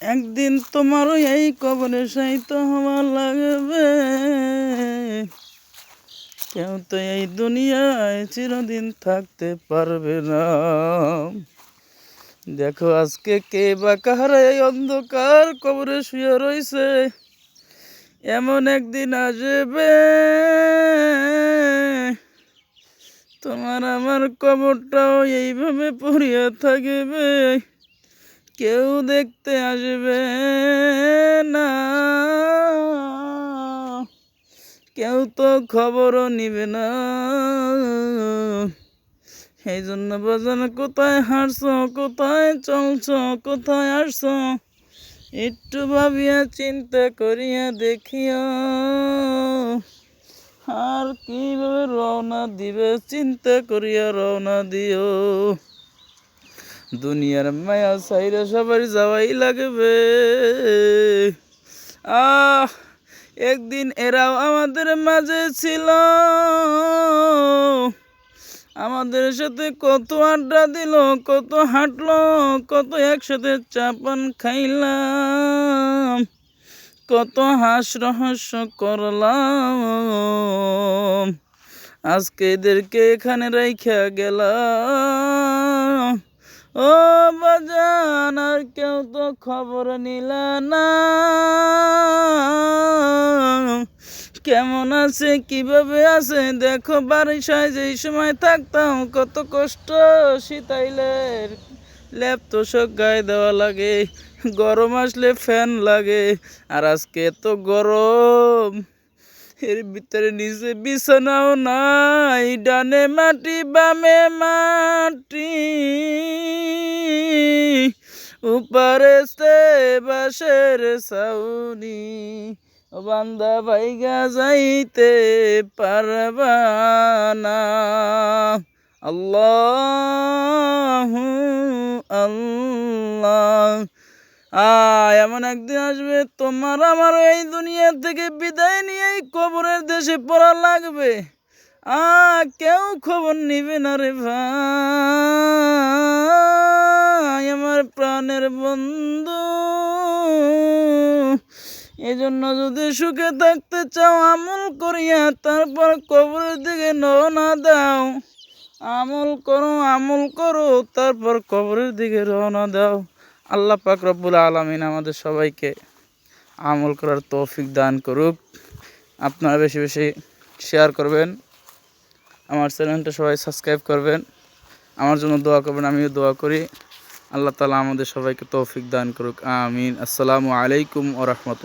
একদিন তোমারও এই কবরে সাহিত্য হওয়া লাগবে। কেউ তো এই দুনিয়ায় চিরদিন থাকতে পারবে না। দেখো আজকে কে বা কাহারা এই অন্ধকার কবরে শুয়ে রইছে। এমন একদিন আসবে। তোমার আমার কবরটাও এইভাবে পড়িয়া থাকবে। কেউ দেখতে আসবে না। কেউ তো খবরও নিবে না। এই জন্য বাজান, কোথায় হাঁটছ, কোথায় চলছ, কোথায় আসছ? একটু ভাবিয়া চিন্তা করিয়া দেখিও। আর কীভাবে রওনা দিবে চিন্তা করিয়া রওনা দিও। দুনিয়ার মায়া সাইরা সবার যাওয়াই লাগবে। আহ, একদিন এরাও আমাদের মাঝে ছিল। আমাদের সাথে কত আড্ডা দিল, কত হাঁটলো, কত একসাথে চাপান খাইলাম। কত হাস রহস্য করলাম। আজকে এদেরকে এখানে রাইখা গেলাম। ও বাজান, আর কেউ তো খবর নিল না। কেমন আছে, কীভাবে আছে? দেখো, বারিশায় যেই সময় থাকতাম, কত কষ্ট শীতাইলের ল্যাপ তোষক গায়ে দেওয়া লাগে, গরম আসলে ফ্যান লাগে, আর আজকে এত গরম। এর ভিতরে নিচে বিছানাও নাই, ডানে মাটি, বামে মাটি। উপরে বাসের সাউনি বান্দা ভাইগা যাইতে পারবা না। আল্লাহ আল্লাহ। আ এমন একদিন আসবে তোমার আমার এই দুনিয়া থেকে বিদায় নিয়ে কবরের দেশে পড়া লাগবে। আ কেউ খবর নিবে না রে ভাই, আমার প্রাণের বন্ধু। এজন্য যদি সুখে থাকতে চাও, আমল করিয়া তারপর কবরের দিকে রওনা দাও। আমল করো আমল করো, তারপর কবরের দিকে রওনা দাও। আল্লাহ পাক রব্বুল আলমিন আমাদের সবাইকে আমল করার তৌফিক দান করুক। আপনারা বেশি বেশি শেয়ার করবেন, আমার চ্যানেলটা সবাই সাবস্ক্রাইব করবেন। আমার জন্য দোয়া করবেন, আমিও দোয়া করি। আল্লাহ তালা আমাদের সবাইকে তৌফিক দান করুক, আমিন। আসসালামু আলাইকুম ও রহমতুল